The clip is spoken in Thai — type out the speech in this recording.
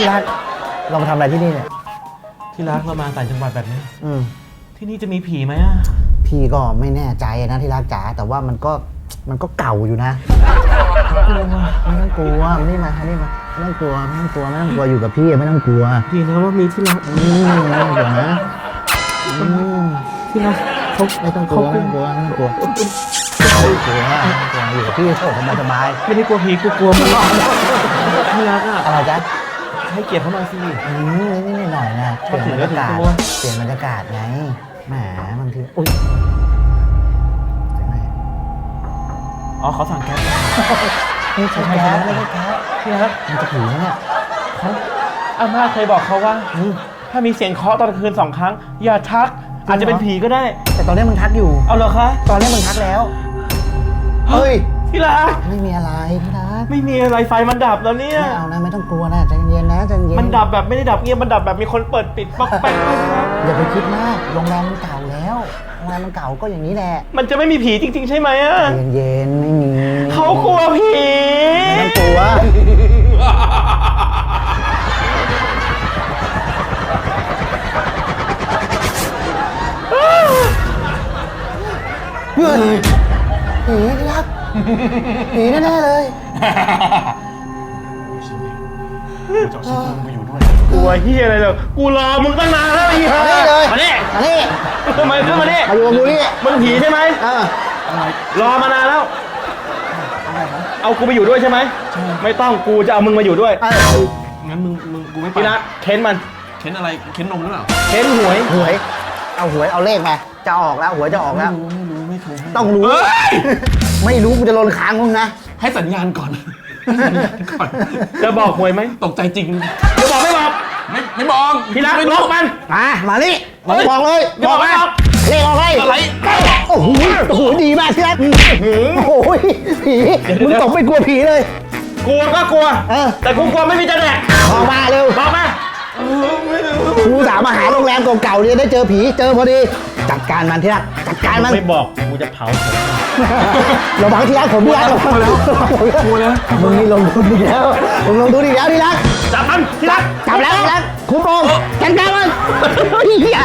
ที่รักเรามาทำอะไรที่นี่เนี่ย ที่รักเรามาต่างจังหวัดแบบนี้ อืม ที่นี่จะมีผีไหมอะ พี่ก็ไม่แน่ใจนะที่รักจ๋าแต่ว่ามันก็มันก็เก่าอยู่นะไม่ต้องกลัวไม่มาไม่มาไม่ต้องกลัวไม่ต้องกลัวไม่ต้องกลัวอยู่กับพี่ไม่ต้องกลัวดีนะว่ามีที่รัก อืมไม่ต้องกลัวนะอืมที่รักเขาไม่ต้องกลัวไม่ต้องกลัวไม่ต้องกลัวไม่ต้องกลัวไม่ต้องกลัวอยู่กับพี่โชคสบายสบายไม่ได้กลัวผีกูกลัวมึงที่รักอะอะไรจ๊ะ ให้เกียรติเขาหน่อยสิ อืมนิดๆหน่อยๆนะเปลี่ยนบรรยากาศชอบถึงเปลี่ยนบรรยากาศไงแหมบางทีอุ้ยเสียงอะไรอ๋อเขาสั่งแก๊สนี่ใช่ใช่แก๊ใช่สไม่ใช่แก๊สที่รักมันจะผีไหมเนี่ยเขาอาม่าเคยบอกเขาว่า อืมถ้ามีเสียงเคาะตอนกลางคืนสองครั้ง อย่าทัก อาจจะเป็นผีก็ได้ แต่ตอนนี้มึงทักอยู่ เอาเหรอคะ ตอนนี้มึงทักแล้ว เฮ้ยที่รัก ไม่มีอะไรที่รัก ไม่มีอะไรไฟมันดับแล้วเนี่ย ไม่เอานะไม่ต้องกลัวนะใจเย็นๆนะใจเย็นมันดับแบบไม่ได้ดับเงียบมันดับแบบมีคนเปิดปิดป๊อกแป๊กด้วยนะอย่าไปคิดมากโรงแรมมันเก่าแล้วโรงแรมมันเก่าก็อย่างนี้แหละมันจะไม่มีผีจริง ๆ ใช่ไหมอะใจเย็นๆไม่มีเขากลัวผีไม่ต้องกลัวเฮ้ย ผีที่รักผีแน่ๆเลยกลัวเฮียอะไรเลยกูรอมึงตั้งนานแล้วไอ้เหี้ยมานี่เลย มานี่มานี่ทำไมขึ้นมานี่มาอยู่กับกูนี่มึงผีใช่ไหม เออ รอมานานแล้ว เอากูไปอยู่ด้วยใช่ไหม ไม่ต้องกูจะเอามึงมาอยู่ด้วยเอองั้นมึงมึงกูไม่ไปพี่นัทเค้นมันเค้นอะไรเค้นนมหรือเปล่า เค้นหวย หวย เอาหวยเอาเลขมา จะออกแล้วหวยจะออกแล้วไม่รู้ไม่เคยให้ต้องรู้ เอ้ย ไม่รู้กูจะลนค้างมึงนะ ให้สัญญาณก่อนให้สัญญาณก่อนจะบอกหวยไหมตกใจจริง จะบอกไม่บอกไม่ไม่บอกพี่นัทไม่ล็รู้อกมัน มา มานี่มาเฮ้ยบอกเลยบอกไม่บอกเลขออกเลยอะไร โอ้โหโอ้โหดีมากที่รักโอ้โหผีมึงตกไม่กลัวผีเลย กลัวก็กลัว เออ แต่กูกลัวไม่มีจะแดกออกมาเร็วบอกมา กูสามารถหาโรงแรมเก่าๆเนี่ยได้เจอผีเจอพอดี จัดการมันที่รักจัดการมัน ไม่บอกกูจะเผาผมระวังที่รักผมที่รักระวังแล้วกลัวแล้วมึงนี่ลงทุนอีกแล้วมึงลงทุนอีกแล้วที่รักจับมันที่รักจับแล้วที่รักคุมโปงจัดการมันเฮีย